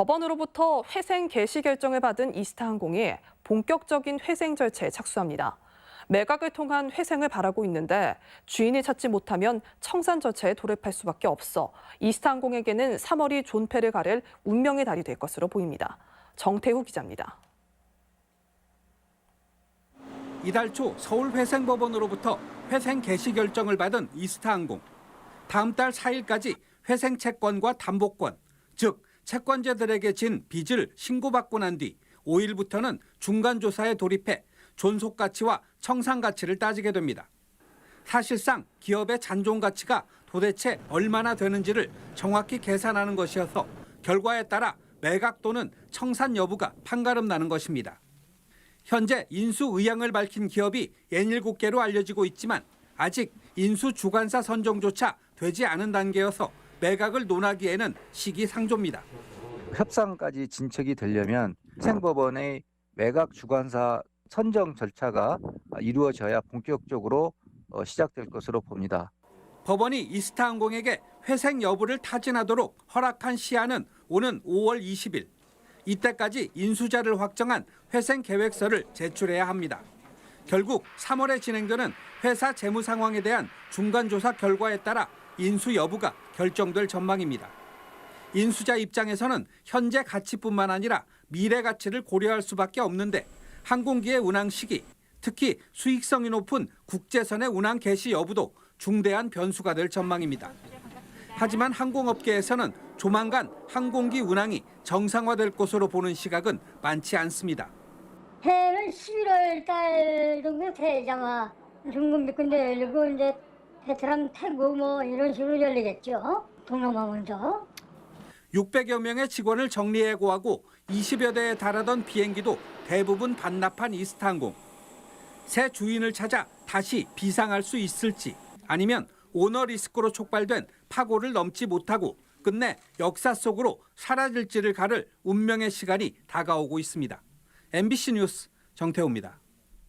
법원으로부터 회생 개시 결정을 받은 이스타항공이 본격적인 회생 절차에 착수합니다. 매각을 통한 회생을 바라고 있는데 주인이 찾지 못하면 청산 절차에 돌입할 수밖에 없어 이스타항공에게는 3월이 존폐를 가를 운명의 달이 될 것으로 보입니다. 정태후 기자입니다. 이달 초 서울회생법원으로부터 회생 개시 결정을 받은 이스타항공. 다음 달 4일까지 회생 채권과 담보권, 즉 채권자들에게 진 빚을 신고받고 난 뒤 5일부터는 중간 조사에 돌입해 존속 가치와 청산 가치를 따지게 됩니다. 사실상 기업의 잔존 가치가 도대체 얼마나 되는지를 정확히 계산하는 것이어서 결과에 따라 매각 또는 청산 여부가 판가름 나는 것입니다. 현재 인수 의향을 밝힌 기업이 67개로 알려지고 있지만 아직 인수 주관사 선정조차 되지 않은 단계여서 매각을 논하기에는 시기상조입니다. 협상까지 진척이 되려면 생법원의 매각 주관사 선정 절차가 이루어져야 본격적으로 어, 시작될 것으로 봅니다. 법원이 이스타항공에게 회생 여부를 타진하도록 허락한 시한은 오는 5월 20일. 이때까지 인수자를 확정한 회생 계획서를 제출해야 합니다. 결국 3월에 진행되는 회사 재무 상황에 대한 중간 조사 결과에 따라 인수 여부가 결정될 전망입니다. 인수자 입장에서는 현재 가치뿐만 아니라 미래 가치를 고려할 수밖에 없는데 항공기의 운항 시기, 특히 수익성이 높은 국제선의 운항 개시 여부도 중대한 변수가 될 전망입니다. 하지만 항공업계에서는 조만간 항공기 운항이 정상화될 것으로 보는 시각은 많지 않습니다. 해는 11월 달 정도 되잖아. 중국 열리고 이제 베트남, 태국 뭐 이런 식으로 열리겠죠. 동남아 먼저. 600여 명의 직원을 정리해 고하고 20여 대에 달하던 비행기도 대부분 반납한 이스타항공. 새 주인을 찾아 다시 비상할 수 있을지 아니면 오너 리스크로 촉발된 파고를 넘지 못하고 끝내 역사 속으로 사라질지를 가를 운명의 시간이 다가오고 있습니다. MBC 뉴스 정태호입니다.